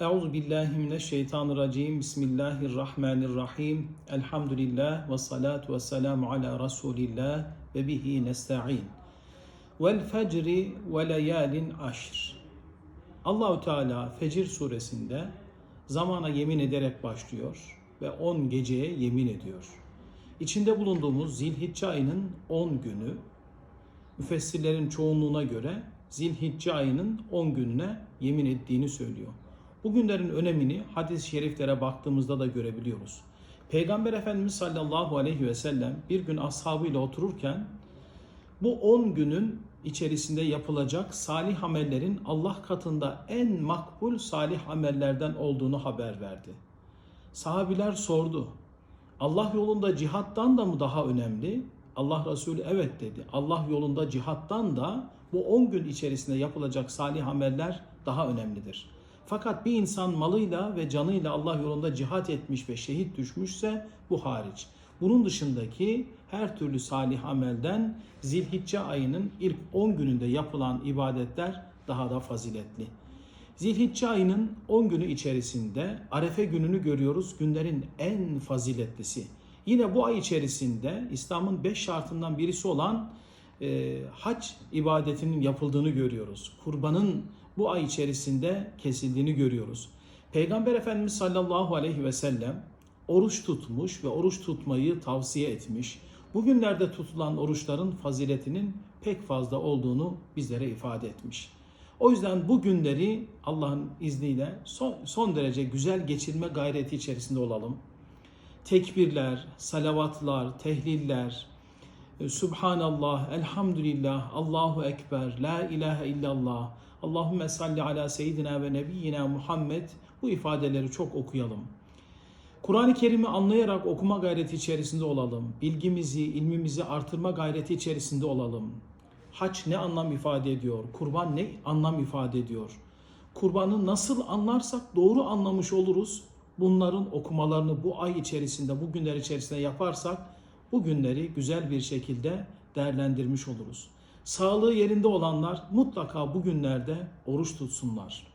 Euzu billahi mineşşeytanirracim. Bismillahirrahmanirrahim. Elhamdülillah ve salatu ve selamu ala Resulillah ve bihi nesta'in. Vel fecri ve leyalin aşr. Allahu Teala Fecir suresinde zamana yemin ederek başlıyor ve 10 geceye yemin ediyor. İçinde bulunduğumuz Zilhicce ayının 10 günü müfessirlerin çoğunluğuna göre Zilhicce ayının 10 gününe yemin ettiğini söylüyor. Bu günlerin önemini hadis-i şeriflere baktığımızda da görebiliyoruz. Peygamber Efendimiz sallallahu aleyhi ve sellem bir gün ashabıyla otururken bu 10 günün içerisinde yapılacak salih amellerin Allah katında en makbul salih amellerden olduğunu haber verdi. Sahabiler sordu. Allah yolunda cihattan da mı daha önemli? Allah Resulü evet dedi. Allah yolunda cihattan da bu 10 gün içerisinde yapılacak salih ameller daha önemlidir. Fakat bir insan malıyla ve canıyla Allah yolunda cihat etmiş ve şehit düşmüşse bu hariç. Bunun dışındaki her türlü salih amelden Zilhicce ayının ilk 10 gününde yapılan ibadetler daha da faziletli. Zilhicce ayının 10 günü içerisinde Arefe gününü görüyoruz. Günlerin en faziletlisi. Yine bu ay içerisinde İslam'ın 5 şartından birisi olan e, hac ibadetinin yapıldığını görüyoruz. Kurbanın bu ay içerisinde kesildiğini görüyoruz. Peygamber Efendimiz sallallahu aleyhi ve sellem oruç tutmuş ve oruç tutmayı tavsiye etmiş. Bugünlerde tutulan oruçların faziletinin pek fazla olduğunu bizlere ifade etmiş. O yüzden bu günleri Allah'ın izniyle son, son derece güzel geçirme gayreti içerisinde olalım. Tekbirler, salavatlar, tehliller, Subhanallah, Elhamdülillah, Allahu Ekber, La ilahe illallah, Allahümme salli ala seyyidina ve nebiyyina Muhammed bu ifadeleri çok okuyalım. Kur'an-ı Kerim'i anlayarak okuma gayreti içerisinde olalım. Bilgimizi, ilmimizi artırma gayreti içerisinde olalım. Haç ne anlam ifade ediyor? Kurban ne anlam ifade ediyor? Kurbanı nasıl anlarsak doğru anlamış oluruz. Bunların okumalarını bu ay içerisinde, bu günler içerisinde yaparsak bu günleri güzel bir şekilde değerlendirmiş oluruz. Sağlığı yerinde olanlar mutlaka bu günlerde oruç tutsunlar.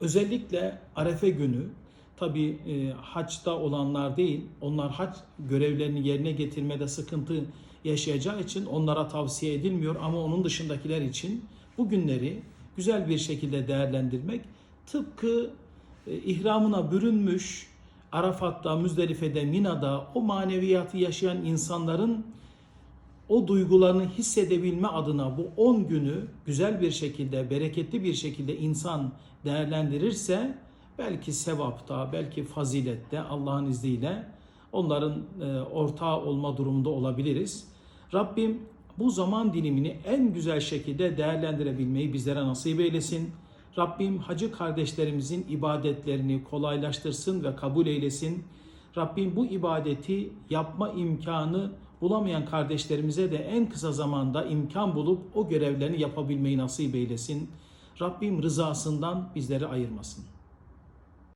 Özellikle Arefe günü tabi e, haçta olanlar değil, onlar haç görevlerini yerine getirmede sıkıntı yaşayacağı için onlara tavsiye edilmiyor ama onun dışındakiler için bu günleri güzel bir şekilde değerlendirmek tıpkı e, ihramına bürünmüş Arafat'ta, Müzdelife'de, Mina'da o maneviyatı yaşayan insanların o duygularını hissedebilme adına bu 10 günü güzel bir şekilde, bereketli bir şekilde insan değerlendirirse belki sevapta, belki fazilette Allah'ın izniyle onların e, ortağı olma durumunda olabiliriz. Rabbim bu zaman dilimini en güzel şekilde değerlendirebilmeyi bizlere nasip eylesin. Rabbim hacı kardeşlerimizin ibadetlerini kolaylaştırsın ve kabul eylesin. Rabbim bu ibadeti yapma imkanı bulamayan kardeşlerimize de en kısa zamanda imkan bulup o görevlerini yapabilmeyi nasip eylesin. Rabbim rızasından bizleri ayırmasın.